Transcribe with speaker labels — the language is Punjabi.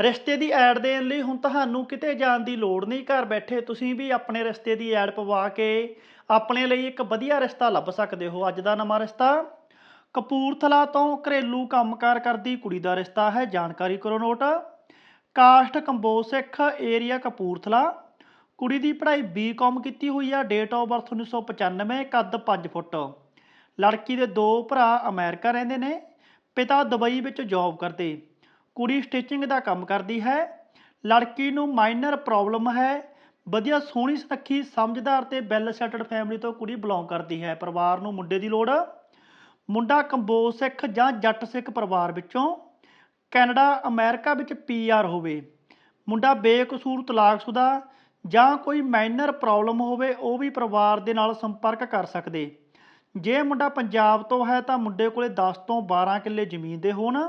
Speaker 1: ਰਿਸ਼ਤੇ ਦੀ ਐਡ ਦੇਣ ਲਈ ਹੁਣ ਤੁਹਾਨੂੰ ਕਿਤੇ ਜਾਣ ਦੀ ਲੋੜ ਨਹੀਂ, ਘਰ ਬੈਠੇ ਤੁਸੀਂ ਵੀ ਆਪਣੇ ਰਿਸ਼ਤੇ ਦੀ ਐਡ ਪਵਾ ਕੇ ਆਪਣੇ ਲਈ ਇੱਕ ਵਧੀਆ ਰਿਸ਼ਤਾ ਲੱਭ ਸਕਦੇ ਹੋ। ਅੱਜ ਦਾ ਨਵਾਂ ਰਿਸ਼ਤਾ ਕਪੂਰਥਲਾ ਤੋਂ ਘਰੇਲੂ ਕੰਮਕਾਰ ਕਰਦੀ ਕੁੜੀ ਦਾ ਰਿਸ਼ਤਾ ਹੈ। ਜਾਣਕਾਰੀ ਕਰੋ note. Caste Kamboj Sikh area Kapurthala. ਕੁੜੀ ਦੀ ਪੜ੍ਹਾਈ ਬੀਕਾਮ ਕੀਤੀ ਹੋਈ ਆ। ਡੇਟ ਆਫ ਬਰਥ 1995 ਕੱਦ 5 ਫੁੱਟ। ਲੜਕੀ ਦੇ ਦੋ ਭਰਾ ਅਮਰੀਕਾ ਰਹਿੰਦੇ ਨੇ। ਪਿਤਾ ਦੁਬਈ ਵਿੱਚ ਜੌਬ ਕਰਦੇ। ਕੁੜੀ ਸਟਿਚਿੰਗ ਦਾ ਕੰਮ ਕਰਦੀ ਹੈ। ਲੜਕੀ ਨੂੰ ਮਾਈਨਰ ਪ੍ਰੋਬਲਮ ਹੈ। ਵਧੀਆ ਸੋਹਣੀ ਸੁਨੱਖੀ ਸਮਝਦਾਰ ਤੇ ਵੈਲ ਸੈਟਲਡ ਫੈਮਿਲੀ ਤੋਂ ਕੁੜੀ ਬਿਲੋਂਗ ਕਰਦੀ ਹੈ। ਪਰਿਵਾਰ ਨੂੰ ਮੁੰਡੇ ਦੀ ਲੋੜ। ਮੁੰਡਾ ਕੰਬੋਜ ਸਿੱਖ ਜਾਂ ਜੱਟ ਸਿੱਖ ਪਰਿਵਾਰ ਵਿੱਚੋਂ। ਕੈਨੇਡਾ, ਅਮਰੀਕਾ ਵਿੱਚ ਪੀਆਰ ਹੋਵੇ। ਮੁੰਡਾ ਬੇਕਸੂਰ, ਤਲਾਕਸ਼ੁਦਾ ਜਾਂ ਕੋਈ ਮਾਈਨਰ ਪ੍ਰੋਬਲਮ ਹੋਵੇ, ਉਹ ਵੀ ਪਰਿਵਾਰ ਦੇ ਨਾਲ ਸੰਪਰਕ ਕਰ ਸਕਦੇ। ਜੇ ਮੁੰਡਾ ਪੰਜਾਬ ਤੋਂ ਹੈ ਤਾਂ ਮੁੰਡੇ ਕੋਲੇ 10 ਤੋਂ 12 ਕਿੱਲੇ ਜ਼ਮੀਨ ਦੇ ਹੋਣ।